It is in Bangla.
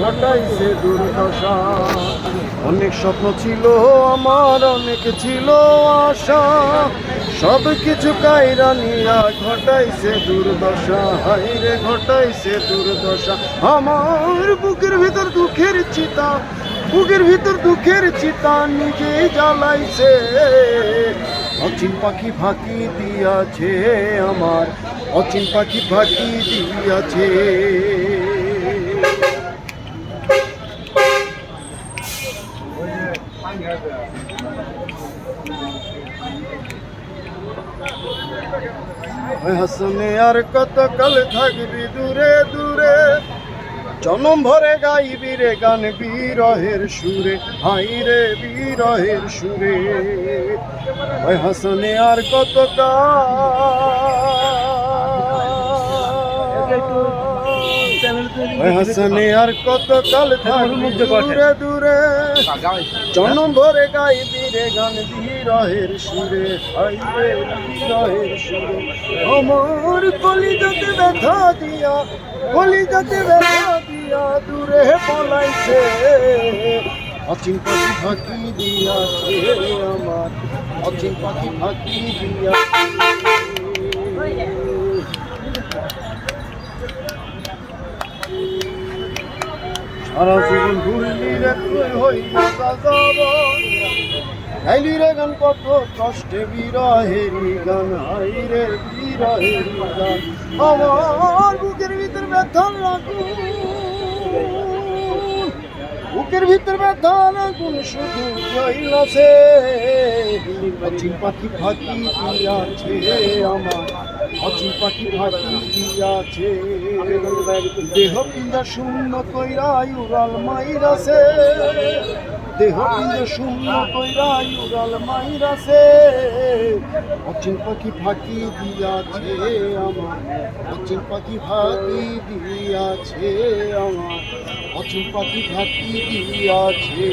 ঘটাইছে অনেক স্বপ্ন ছিল, আমার অনেক ছিল আশা। সব কিছু কাইরা নিয়া ঘটাইছে দুর্দশা হাইরে ঘটাইছে দুর্দশা। আমার বুকের ভিতর দুঃখের চিতা, বুকের ভিতর দুঃখের চিতা নিজে জ্বালাইছে। অচিন পাখি ফাঁকি দিয়াছে আমার, অচিন পাখি ফাঁকি দিয়াছে। হাসনে আর কত কাল থাকবি দূরে দূরে? জনম ভরে গাইবি রে গান বিরহের সুরে, হাই রে বিরহের সুরে। ওই হাসনে আর কত হাসনে আর কত কাল দূরে দূরে। জনম ভরে গাইবি রে গান বিরহের সুরে। বিরহের আমার কলিজাতে ব্যথা দিয়া, কলিজাতে ব্যথা দিয়া দূরে পলাইছে। অচিন পাখি ফাঁকি দিয়াছে আমার। অচিন পাখি ফাঁকি দিয়াছে। সারা জীবন ঘুরলি রে রে গান কত কষ্টে বিরহেরি গান, হাই রে বিরহেরি গান। আমার বুকের ভিতর ব্যথা লাগুন বুকের ভিতর লাগুন শুধু দেহ পিন্দা শূন্য কইরা উড়াল মাইরাছে। দেহ পিন্দা শূন্য কইরা উড়াল মাইরাছে। অচিন পাখি ফাঁকি দিয়াছে আমার অচিন পাখি ফাঁকি দিয়াছে আমার অচিন পাখি ফাঁকি দিয়াছে।